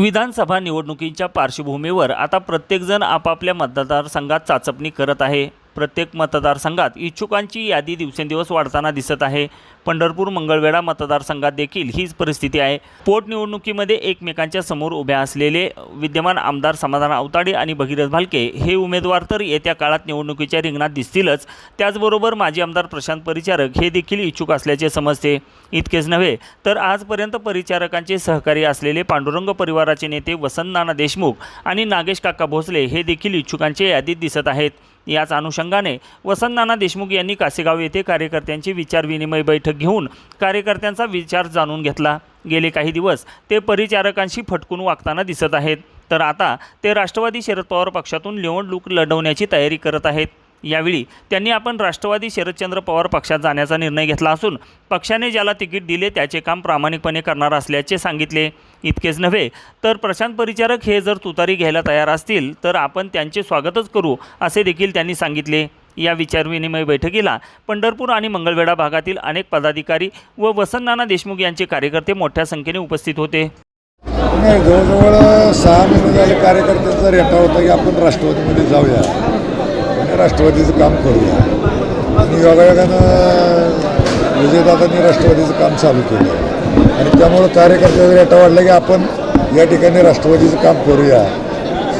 विधानसभा निवडणुकींच्या पार्श्वभूमीवर आता प्रत्येकजण आपापल्या मतदारसंघात चाचपणी करत आहे. प्रत्येक मतदारसंघात इच्छुकांची यादी दिवसेंदिवस वाढताना दिसत आहे. पंढरपूर मंगळवेढा मतदारसंघात देखील हीच परिस्थिती आहे. पोटनिवडणुकीमध्ये एकमेकांच्या समोर उभ्या असलेले विद्यमान आमदार समाधान अवताडे आणि भगीरथ भालके हे उमेदवार तर येत्या काळात निवडणुकीच्या रिंगणात दिसतीलच. त्याचबरोबर माजी आमदार प्रशांत परिचारक हे देखील इच्छुक असल्याचे समजते. इतकेच नव्हे तर आजपर्यंत परिचारकांचे सहकारी असलेले पांडुरंग परिवाराचे नेते वसंत नाना देशमुख आणि नागेश काका भोसले हे देखील इच्छुकांच्या यादीत दिसत आहेत. याच अनुषंगाने वसंत नाना देशमुख यांनी कासेगाव येथे कार्यकर्त्यांची विचारविनिमय बैठक घेऊन कार्यकर्त्यांचा विचार जाणून घेतला. गेले काही दिवस ते परिचारकांशी फटकून वागताना दिसत आहेत. तर आता ते राष्ट्रवादी शरद पवार पक्षातून निवडणूक लढवण्याची तयारी करत आहेत. यावेळी त्यांनी आपण राष्ट्रवादी शरदचंद्र पवार पक्षात जाण्याचा निर्णय घेतला असून पक्षाने ज्याला तिकीट दिले त्याचे काम प्रामाणिकपणे करणार असल्याचे सांगितले. इतकेच नव्हे तर प्रशांत परिचारक हे जर तुतारी घ्यायला तयार असतील तर आपण त्यांचे स्वागतच करू असे देखील त्यांनी सांगितले. या विचारविनिमय बैठकीला पंढरपूर आणि मंगळवेढा भागातील अनेक पदाधिकारी व वसंत नाना देशमुख यांचे कार्यकर्ते मोठ्या संख्येने उपस्थित होते. जवळजवळ सहा महिने झाले कार्यकर्त्यांचा रेटा होता की आपण राष्ट्रवादीमध्ये जाऊया. राष्ट्रवादीचं काम करूया. आणि योगायोगानं विजयदादांनी राष्ट्रवादीचं काम चालू केलं. आणि त्यामुळं कार्यकर्त्याचा रेटा वाढला की आपण या ठिकाणी राष्ट्रवादीचं काम करूया.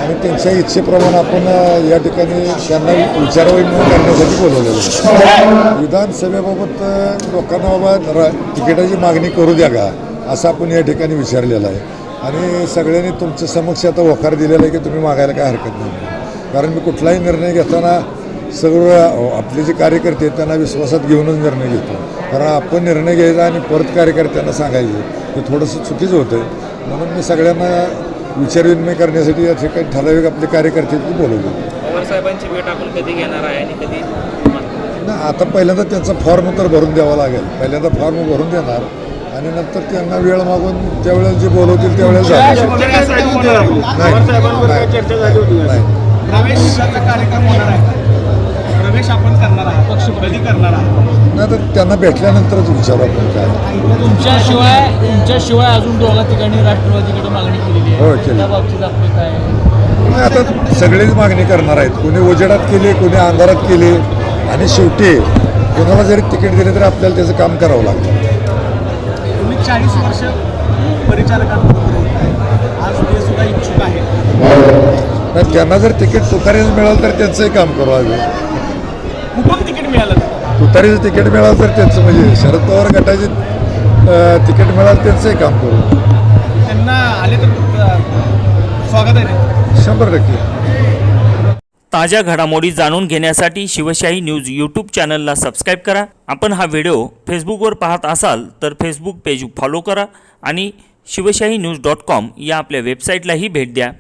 आणि त्यांच्या इच्छेप्रमाणे आपण या ठिकाणी त्यांना विचारविनिमय करण्यासाठी बोलवलेलं विधानसभेबाबत लोकांना बाबा रा तिकिटाची मागणी करू द्या का? असं आपण या ठिकाणी विचारलेलं आहे. आणि सगळ्यांनी तुमच्या समक्ष आता होकार दिलेला आहे की तुम्ही मागायला काय हरकत नाही. कारण मी कुठलाही निर्णय घेताना सगळं आपले जे कार्यकर्ते आहेत त्यांना विश्वासात घेऊनच निर्णय घेतो. कारण आपण निर्णय घ्यायचा आणि परत कार्यकर्त्यांना सांगायचे हे थोडंसं चुकीचं होतं म्हणून मी सगळ्यांना विचारविनिमय करण्यासाठी या ठिकाणी ठराविक आपले कार्यकर्ते ती बोलवले पवार साहेबांची भेट आपण कधी घेणार आहे आणि कधी ना आता पहिल्यांदा त्यांचा फॉर्म तर भरून द्यावा लागेल. पहिल्यांदा फॉर्म भरून देणार आणि नंतर त्यांना वेळ मागून त्यावेळेला जे बोलवतील त्यावेळेला जाणार. चर्चा झाली होती नाही. प्रवेशाचा कार्यक्रम होणार आहे? प्रवेश आपण करणार आहात पक्ष कधी करणार आहात? नाही तर त्यांना भेटल्यानंतरच विचारू आपण काय. तुमच्याशिवाय तुमच्याशिवाय अजून दोघा ठिकाणी राष्ट्रवादीकडे मागणी केलेली हो, आहे केली. त्या बाबतीत आपलं काय? नाही, आता सगळेच मागणी करणार आहेत. कोणी उजेडात केली कोणी अंधारात केली आणि शेवटी कोणाला जरी तिकीट दिले तरी आपल्याला त्याचं काम करावं लागतं. तुम्ही चाळीस वर्ष परिचारकांबरोबर त्यांना जर तिकीट तुतारीच मिळालं तर त्यांचंही काम करू आम्ही कुठून तिकीट मिळालं? तुतारीचं तिकीट मिळालं तर त्यांचं म्हणजे शरद पवार गटाचे तिकीट मिळालं त्यांचंही काम करू. त्यांना आले तर स्वागत आहे. शंभर टक्के. ताज्या घडामोडी जाणून घेण्यासाठी शिवशाही न्यूज यूट्यूब चॅनलला सबस्क्राईब करा. आपण हा व्हिडिओ फेसबुकवर पाहत असाल तर फेसबुक पेज फॉलो करा आणि शिवशाही न्यूज डॉट कॉम या आपल्या वेबसाईटलाही भेट द्या.